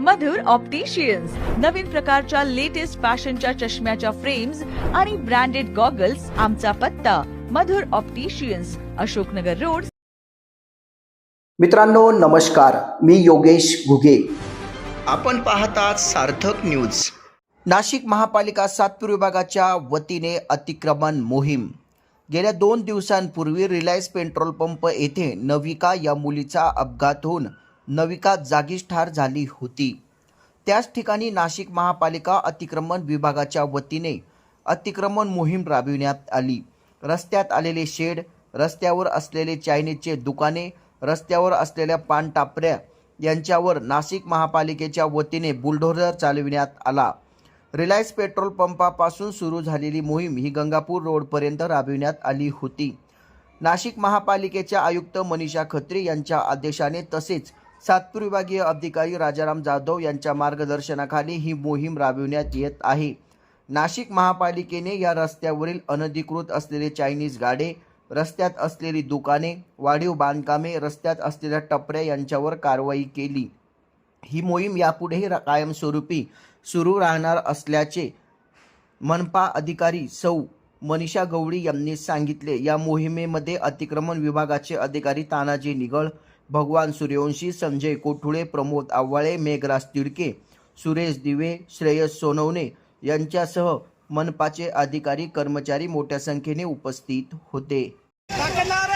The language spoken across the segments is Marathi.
मधुर ऑप्टिशियन्स नवीन प्रकारच्या लेटेस्ट फॅशनच्या चष्म्याच्या फ्रेम्स आणि ब्रँडेड गॉगल्स आमचा पत्ता. Madhur opticians Ashoknagar road. मित्रांनो नमस्कार. मी योगेश घुगे. आपण पाहतात सार्थक न्यूज नाशिक महापालिका सातपूर विभागाच्या वतीने अतिक्रमण मोहीम. गेल्या दोन दिवसांपूर्वी रिलायन्स पेट्रोल पंप येथे नविका या मुलीचा अपघात होऊन नविका जागीच ठार झाली होती. त्याच ठिकाणी नाशिक महापालिका अतिक्रमण विभागाच्या वतीने अतिक्रमण मोहीम राबविण्यात आली. रस्त्यात आलेले शेड रस्त्यावर असलेले चायनीजचे दुकाने रस्त्यावर असलेल्या पानटापऱ्या यांच्यावर नाशिक महापालिकेच्या वतीने बुलडोझर चालविण्यात आला. रिलायन्स पेट्रोल पंपापासून सुरू झालेली मोहीम ही गंगापूर रोडपर्यंत राबविण्यात आली होती. नाशिक महापालिकेच्या आयुक्त मनीषा खत्री यांच्या आदेशाने तसेच सातपूर विभागीय अधिकारी राजाराम जाधव यांच्या मार्गदर्शनाखाली ही मोहीम राबविण्यात येत आहे. नाशिक महापालिकेने या रस्त्यावरील अनधिकृत असलेले चायनीज गाडे रस्त्यात असलेली दुकाने वाढीव बांधकामे रस्त्यात असलेल्या टपऱ्या यांच्यावर कारवाई केली. ही मोहीम यापुढेही कायमस्वरूपी सुरू राहणार असल्याचे मनपा अधिकारी सौ. मनीषा गवळी यांनी सांगितले. या मोहिमेमध्ये अतिक्रमण विभागाचे अधिकारी तानाजी निगळ भगवान सूर्यवंशी संजय कोठुळे प्रमोद आव्हाळे मेघराज तिडके सुरेश दिवे श्रेयस सोनवणे यांच्यासह मनपाचे अधिकारी कर्मचारी मोठ्या संख्येने उपस्थित होते पकडणार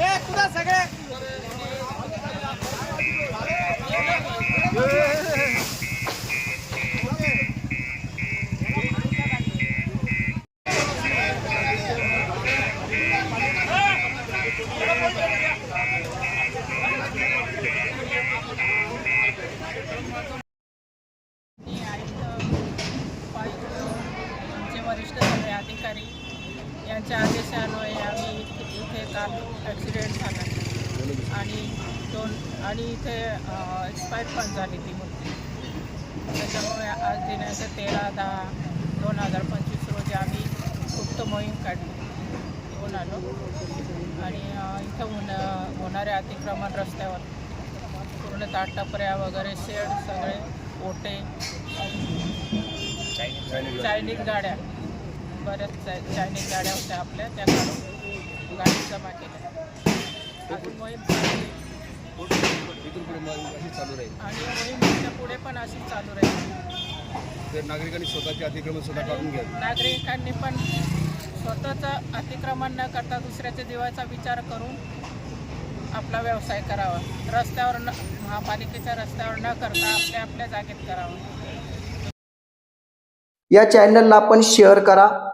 ए कुठं सगळे मी आयुक्त उपायुक्त आमचे वरिष्ठ सगळे अधिकारी यांच्या आदेशान्वये आम्ही इथे काल ॲक्सिडेंट झाला. आणि दोन आणि इथे एक्सपायर पण झाली ती मुलगी. त्याच्यामुळे आज दिनांक तेरा दहा दोन हजार पंचवीस रोजी आम्ही गुप्त मोहीम काढली. घेऊन आलो. आणि इथं होण होणाऱ्या अतिक्रमण रस्त्यावर पूर्ण ताटपऱ्या वगैरे शेड सगळे ओटे चायनीज गाड्या. बऱ्याच चाय- चायनीज गाड्या होत्या आपल्या त्या काढून गाडी जमा केल्या. अजून मोहीम चालू राहील. आणि मोहीम याच्यापुढे पण अशी चालू राहील. तर नागरिकांनी स्वतःचे अतिक्रमण स्वतः काढून घ्या नागरिकांनी पण स्वतःचं अतिक्रमण न करता दुसऱ्याच्या जीवाचा विचार करून आपला व्यवसाय करावा. रस्त्यावर न महापालिकेच्या रस्त्यावर न करता आपल्या आपल्या जागेत करावं. या चॅनलला आपण शेअर करा.